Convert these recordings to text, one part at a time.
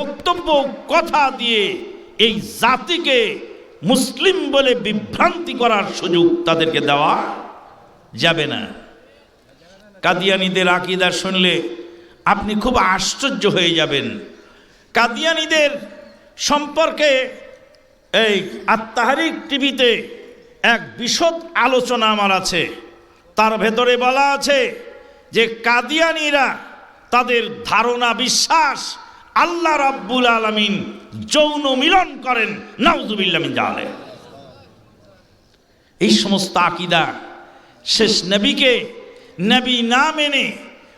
বক্তব্য, কথা দিয়ে এই জাতিকে মুসলিম বলে বিভ্রান্তি করার সুযোগ তাদেরকে দেওয়া যাবে না। কাদিয়ানিদের আকিদা শুনলে আপনি খুব আশ্চর্য হয়ে যাবেন। কাদিয়ানিদের সম্পর্কে এই আত্মাহারিক টিভিতে এক বিশদ আলোচনা আমার আছে। তার ভেতরে বলা আছে যে কাদিয়ানিরা তাদের ধারণা, বিশ্বাস আল্লাহ রাব্বুল আলমিন যৌন মিলন করেন নাউজুবিল্লামিন জালে এই সমস্ত আকিদা শেষ নবীকে, নবী না মেনে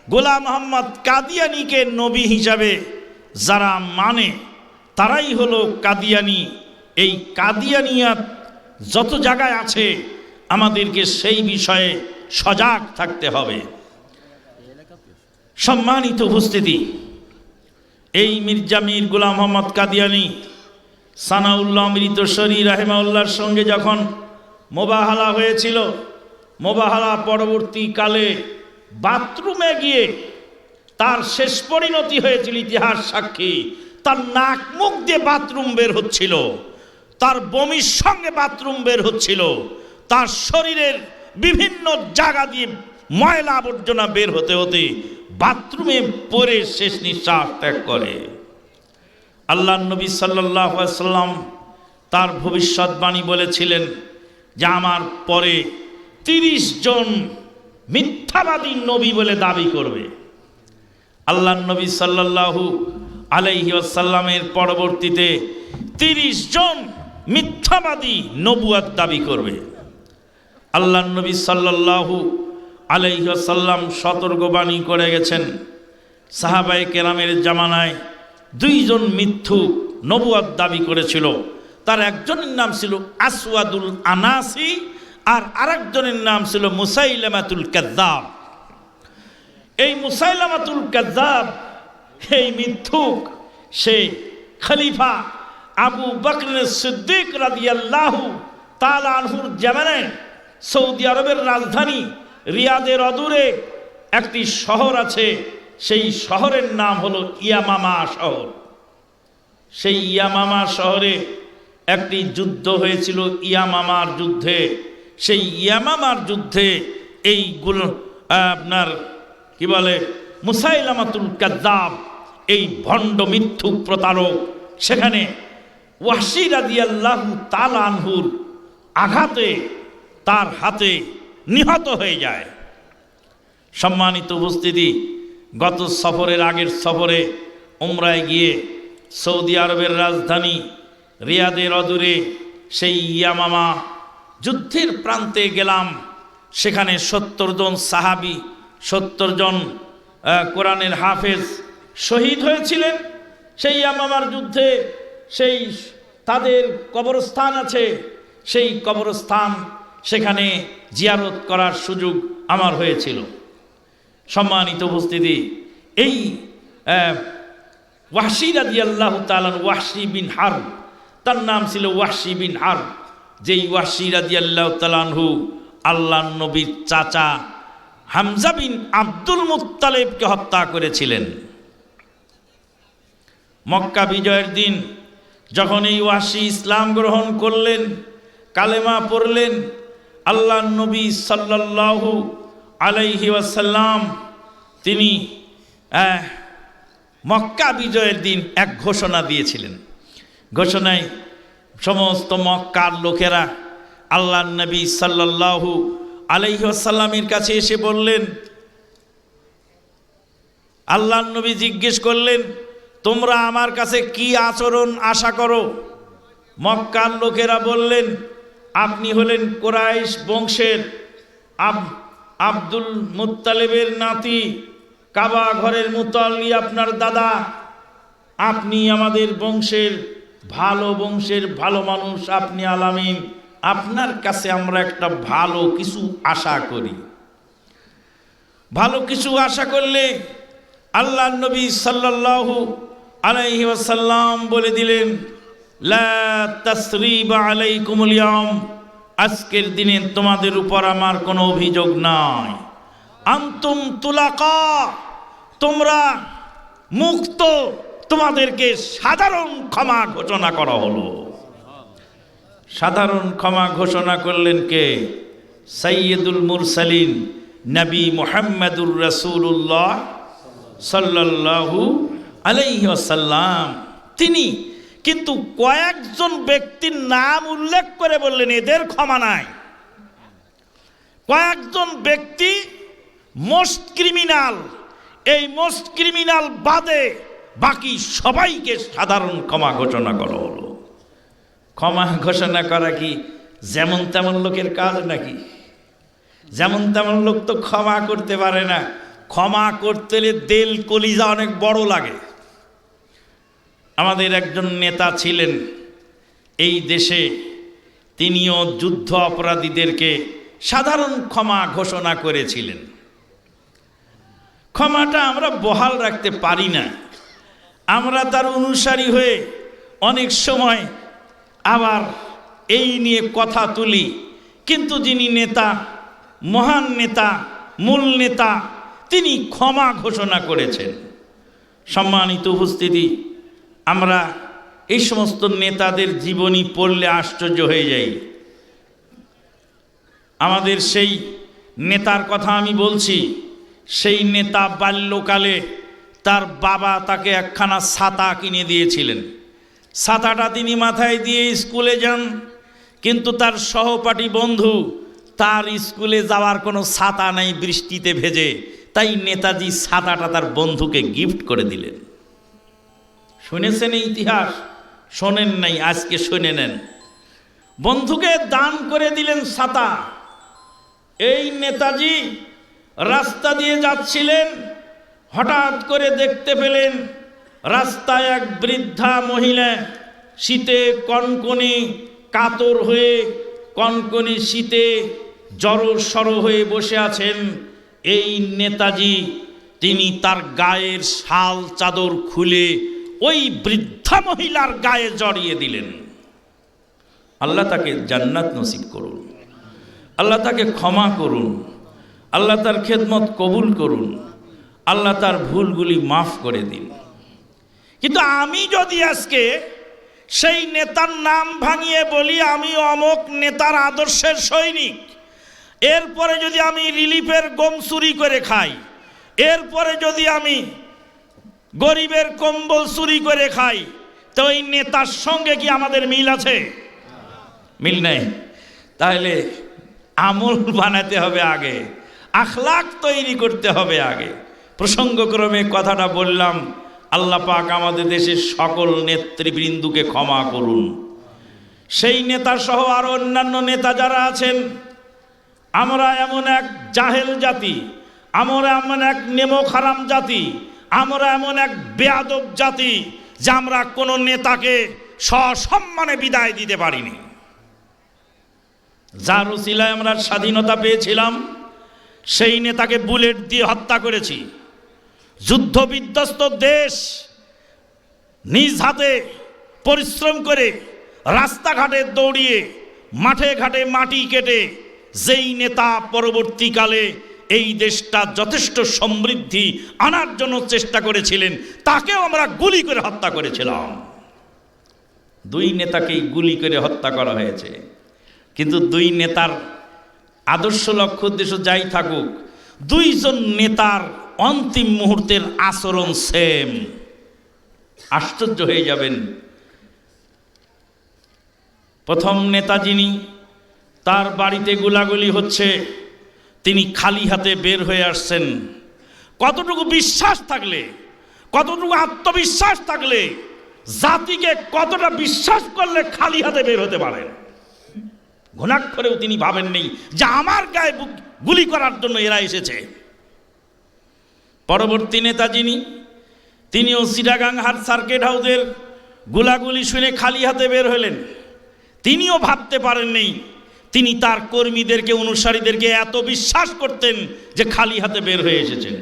গোলাম মোহাম্মদ কাদিয়ানিকে নবী হিসাবে যারা মানে তারাই হলো কাদিয়ানি। এই কাদিয়ানিয়াত যত জায়গায় আছে, আমাদেরকে সেই বিষয়ে সজাগ থাকতে হবে। সম্মানিত উপস্থিতি এই মির্জা মীর গোলাম মোহাম্মদ কাদিয়ানি সানাউল্লাহ অমৃতসরী রাহেমাউল্লাহর সঙ্গে যখন মোবাহালা হয়েছিল, মোবাহালা পরবর্তীকালে বাথরুমে গিয়ে তার শেষ পরিণতি হয়েছিল ইতিহাস সাক্ষী। তার নাক মুখ দিয়ে বাথরুম বের হচ্ছিল, তার বমির সঙ্গে বাথরুম বের হচ্ছিল, তার শরীরের বিভিন্ন জায়গা দিয়ে ময়লা আবর্জনা বের হতে হতে বাথরুমে পরে শেষ নিঃশ্বাস ত্যাগ করে। আল্লাহ নবী সাল্লাহ সাল্লাম তার ভবিষ্যৎবাণী বলেছিলেন যে আমার পরে তিরিশ জন মিথ্যাবাদী নবী বলে দাবি করবে। আল্লাহ নবী সাল্লাল্লাহু আলাইহি আসাল্লামের পরবর্তীতে তিরিশ জন মিথ্যাবাদী নবুয়াত দাবি করবে। আল্লাহ নবী সাল্লাল্লাহু আলাইহি আসাল্লাম সতর্কবাণী করে গেছেন। সাহাবাই কেরামের জামানায় দুইজন মিথ্যু নবুয়াত দাবি করেছিল। তার একজনের নাম ছিল আসওয়াদুল আনাসি আর আরেকজনের নাম ছিল মুসাইলামাতুল কাদ্দাব এই মুসাইলামাতুল কাদ্দাব এই মিথ্যুক সে খলিফা আবু বকর সিদ্দিক রাদিয়াল্লাহু তাআলা আনহুর জামানায় সৌদি আরবের রাজধানী রিয়াদের অদূরে একটি শহর আছে, সেই শহরের নাম হলো ইয়ামামা শহর। সেই ইয়ামামা শহরে একটি যুদ্ধ হয়েছিল ইয়ামামার যুদ্ধে। সেই ইয়ামামার যুদ্ধে এই গুল, আপনার কি বলে, মুসাইলামাতুল কাদ্দাব এই ভণ্ড মিথ্যুক প্রতারক, সেখানে ওয়াসির আদিয়াল্লাহু তালানহুর আঘাতে তার হাতে নিহত হয়ে যায়। সম্মানিত উপস্থিতি, গত সফরের আগের সফরে উমরায় গিয়ে সৌদি আরবের রাজধানী রিয়াদের অদূরে সেই ইয়ামামা যুদ্ধের প্রান্তে গেলাম। সেখানে সত্তর জন সাহাবি, সত্তর জন কোরআনের হাফেজ শহীদ হয়েছিলেন। সেই ইয়ামামার যুদ্ধে সেই তাদের কবরস্থান আছে। সেই কবরস্থান সেখানে জিয়ারত করার সুযোগ আমার হয়েছিল। সম্মানিত উপস্থিতি, এই ওয়াহশি রাজি আল্লাহ তালান বিন হার তার নাম ছিল ওয়াহশি বিন হার যেই ওয়াহশি রাজি আল্লাহ তালানহু আল্লাহ নবীর চাচা হামজা বিন আব্দুল মুত্তালেবকে হত্যা করেছিলেন। মক্কা বিজয়ের দিন যখন এই ওয়াসি ইসলাম গ্রহণ করলেন, কালেমা পড়লেন আল্লাহ নবী সাল্লাল্লাহু আলাইহি ওয়াসাল্লাম, তিনি মক্কা বিজয়ের দিন এক ঘোষণা দিয়েছিলেন। ঘোষণায় সমস্ত মক্কার লোকেরা আল্লাহ নবী সাল্লাল্লাহু আলাইহি ওয়াসাল্লামের কাছে এসে বললেন আল্লাহ নবী জিজ্ঞেস করলেন, তোমরা আমার কাছে কি আচরণ আশা করো? মক্কার লোকেরা বললেন আপনি হলেন কোরাইশ বংশের আব, আব্দুল মুত্তালেবের নাতি, কাবা ঘরের মুতাল্লি আপনার দাদা। আপনি আমাদের বংশের ভালো বংশের ভালো মানুষ, আপনি আলামিন। আপনার কাছে আমরা একটা ভালো কিছু আশা করি। ভালো কিছু আশা করলে আল্লাহ নবী সাল্লাল্লাহু আলাইহি বলে দিলেন আজকের দিনে তোমাদের উপর আমার কোনো অভিযোগ নাই। আন্তুম তুলাকা, তোমরা মুক্ত, তোমাদেরকে সাধারণ ক্ষমা ঘোষণা করা হলো। সাধারণ ক্ষমা ঘোষণা করলেন কে? সৈয়দুল মুরসালিন নবী মোহাম্মদুর রসুল্লাহ সাল্লাল্লাহু আলাইহি আসাল্লাম তিনি কিন্তু কয়েকজন ব্যক্তির নাম উল্লেখ করে বললেন, এদের ক্ষমা নাই। কয়েকজন ব্যক্তি, মোস্ট ক্রিমিনাল। এই মোস্ট ক্রিমিনাল বাদে বাকি সবাইকে সাধারণ ক্ষমা ঘোষণা করা হলো। ক্ষমা ঘোষণা করা কি যেমন তেমন লোকের কাজ নাকি? যেমন তেমন লোক তো ক্ষমা করতে পারে না। ক্ষমা করতে হলে দেল কলিজা অনেক বড় লাগে। আমাদের একজন নেতা ছিলেন। এই দেশে তিনিও যুদ্ধ অপরাধীদেরকে সাধারণ ক্ষমা ঘোষণা করেছিলেন। ক্ষমাটা আমরা বহাল রাখতে পারি না। আমরা তার অনুসারী হয়ে অনেক সময় আবার এই নিয়ে কথা তুলি। কিন্তু যিনি নেতা, মহান নেতা, মূল নেতা, তিনি ক্ষমা ঘোষণা করেছেন। সম্মানিত উপস্থিতি আমরা এই সমস্ত নেতাদের জীবনী পড়লে আশ্চর্য হয়ে যাই। আমাদের সেই নেতার কথা আমি বলছি, সেই নেতা বাল্যকালে তার বাবা তাকে একখানা ছাতা কিনে দিয়েছিলেন। ছাতাটা তিনি মাথায় দিয়ে স্কুলে যান, কিন্তু তার সহপাঠী বন্ধু তার স্কুলে যাওয়ার কোনো ছাতা নেই বৃষ্টিতে ভেজে, তাই নেতাজি ছাতাটা তার বন্ধুকে গিফট করে দিলেন। শুনেছেন ইতিহাস? শোনেন নাই, আজকে শুনে নেন। বন্ধুকে দান করে দিলেন ছাতা। এই নেতাজি রাস্তা দিয়ে যাচ্ছিলেন, হঠাৎ করে দেখতে পেলেন রাস্তায় এক বৃদ্ধা মহিলা শীতে কনকনে কাতর হয়ে, কনকনে শীতে জড়ো সড়ো হয়ে বসে আছেন। এই নেতাজি, তিনি তার গায়ের শাল চাদর খুলে ওই বৃদ্ধা মহিলার গায়ে জড়িয়ে দিলেন। আল্লাহ তাকে জান্নাত নসিব করুন। আল্লাহ তাকে ক্ষমা করুন। আল্লাহ তার খেদমত কবুল করুন। আল্লাহ তার ভুলগুলি মাফ করে দিন। কিন্তু আমি যদি আজকে সেই নেতার নাম ভাঙিয়ে বলি, আমি অমক নেতার আদর্শের সৈনিক। এরপরে যদি আমি রিলিফের গম চুরি করে খাই, এরপরে যদি আমি গরিবের কম্বল চুরি করে খাই, তো ওই নেতার সঙ্গে কি আমাদের মিল আছে? মিল নেই। তাহলে আমল বানাতে হবে আগে আখলাক তৈরি করতে হবে আগে। প্রসঙ্গক্রমে কথাটা বললাম, আল্লাহ পাক আমাদের দেশের সকল নেতৃবৃন্দুকে ক্ষমা করুন। সেই নেতা সহ আরও অন্যান্য নেতা যারা আছেন, আমরা এমন এক জাহেল জাতি, আমরা এমন এক নেমো খারাম জাতি আমরা এমন এক বেয়াদব জাতি যে আমরা কোনো নেতাকে সসম্মানে বিদায় দিতে পারিনি। যার উসিলায় আমরা স্বাধীনতা পেয়েছিলাম, সেই নেতাকে বুলেট দিয়ে হত্যা করেছি। যুদ্ধ বিধ্বস্ত দেশ নিজ হাতে পরিশ্রম করে রাস্তাঘাটে দৌড়িয়ে মাঠে ঘাটে মাটি কেটে যেই নেতা পরবর্তীকালে এই দেশটা যথেষ্ট সমৃদ্ধি আনার জন্য চেষ্টা করেছিলেন, তাকেও আমরা গুলি করে হত্যা করেছিলাম। দুই নেতাকেই গুলি করে হত্যা করা হয়েছে। কিন্তু দুই নেতার আদর্শ লক্ষ্য উদ্দেশ্য যাই থাকুক, দুইজন নেতার অন্তিম মুহূর্তের আচরণ সেম আশ্চর্য হয়ে যাবেন। প্রথম নেতা যিনি, তার বাড়িতে গোলাগুলি হচ্ছে তিনি খালি হাতে বের হয়ে আসছেন। কতটুকু বিশ্বাস থাকলে, কতটুকু আত্মবিশ্বাস থাকলে, জাতিকে কতটা বিশ্বাস করলে খালি হাতে বের হতে পারেন ঘুণাক্ষরেও তিনি ভাবেননি যে আমার গায়ে গুলি করার জন্য এরা এসেছে। পরবর্তী নেতা যিনি তিনিও সিটাগাং হাট সার্কিট হাউসের গুলাগুলি শুনে খালি হাতে বের হলেন। তিনিও ভাবতে পারেননি তিনি তার কর্মীদেরকে, অনুসারীদেরকে এত বিশ্বাস করতেন যে খালি হাতে বের হয়ে এসেছেন।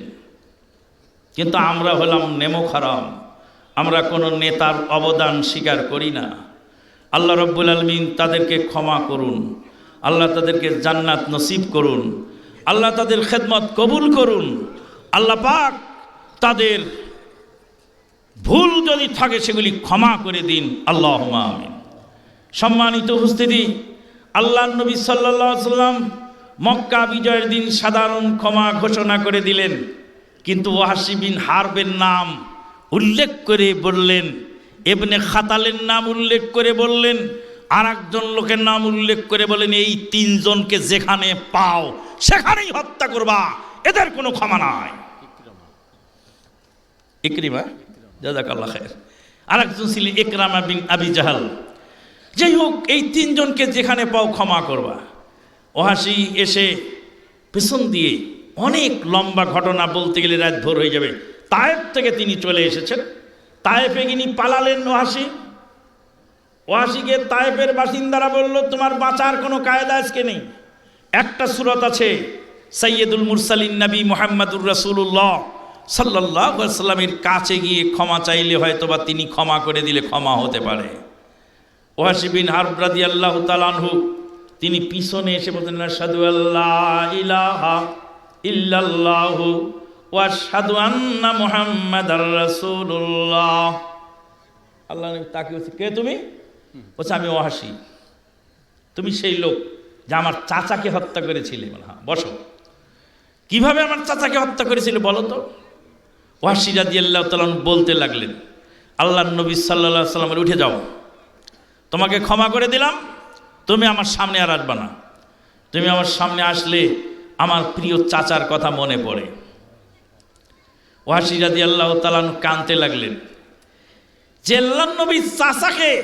কিন্তু আমরা হলাম নেমো খারাম। আমরা কোনো নেতার অবদান স্বীকার করি না। আল্লাহ রব্বুল আলমিন তাদেরকে ক্ষমা করুন। আল্লাহ তাদেরকে জান্নাত নসিব করুন। আল্লাহ তাদের খেদমত কবুল করুন। আল্লাহ পাক তাদের ভুল যদি থাকে সেগুলি ক্ষমা করে দিন। আল্লাহ আমিন। সম্মানিত উপস্থিতি আল্লাহ নবী সাল্লাম মক্কা বিজয়ের দিন সাধারণ ক্ষমা ঘোষণা করে দিলেন। কিন্তু ওয়াসি বিন হারবের নাম উল্লেখ করে বললেন এবনে খাতালের নাম উল্লেখ করে বললেন আর একজন লোকের নাম উল্লেখ করে বলেন, এই তিনজনকে যেখানে পাও সেখানেই হত্যা করবা, এদের কোনো ক্ষমা নাই। ইকরিমা আর একজন ছিলেন ইকরামা বিন আবি জাহাল। যাই হোক, এই তিনজনকে যেখানে পাও ক্ষমা করবা। ওহাসি এসে পেছন দিয়ে অনেক লম্বা ঘটনা বলতে গেলে রাত ভোর হয়ে যাবে। তায়েফ থেকে তিনি চলে এসেছেন। তায়েফে তিনি পালালেন ওহাসি। ওয়াসিকে তায়েফের বাসিন্দারা বলল, তোমার বাঁচার কোনো কায়দা আজকে নেই। একটা সুরত আছে সৈয়দুল মুরসালিন নবী মোহাম্মদুর রসুল্লাহ সাল্লাহ সাল্লামের কাছে গিয়ে ক্ষমা চাইলে হয়তো বা তিনি ক্ষমা করে দিলে ক্ষমা হতে পারে। ওয়াসি বিন হারব্রাদি আল্লাহ তালানহু তিনি পিছনে এসে বলতেন সাধু আল্লাহ ইলাহা ইল্লাল্লাহু ওয়াশহাদু আন্না মুহাম্মাদার রাসূলুল্লাহ। আল্লাহ তাকে বলছে, কে তুমি? বলছে, আমি ওহাসি তুমি সেই লোক যে আমার চাচাকে হত্যা করেছিলে। বলে হ্যাঁ বসো। কীভাবে আমার চাচাকে হত্যা করেছিলে বলো তো? ওহাসি রাদি আল্লাহ তালন বলতে লাগলেন আল্লাহ নবী সাল্লা সাল্লামের উঠে যাও। তোমাকে ক্ষমা করে দিলাম। তুমি আমার সামনে আর আসবা না। তুমি আমার সামনে আসলে আমার প্রিয় চাচার কথা মনে পড়ে। ওয়াসি রাজি আল্লাহ তালান কানতে লাগলেন। জেল্লান নবী চাচাকে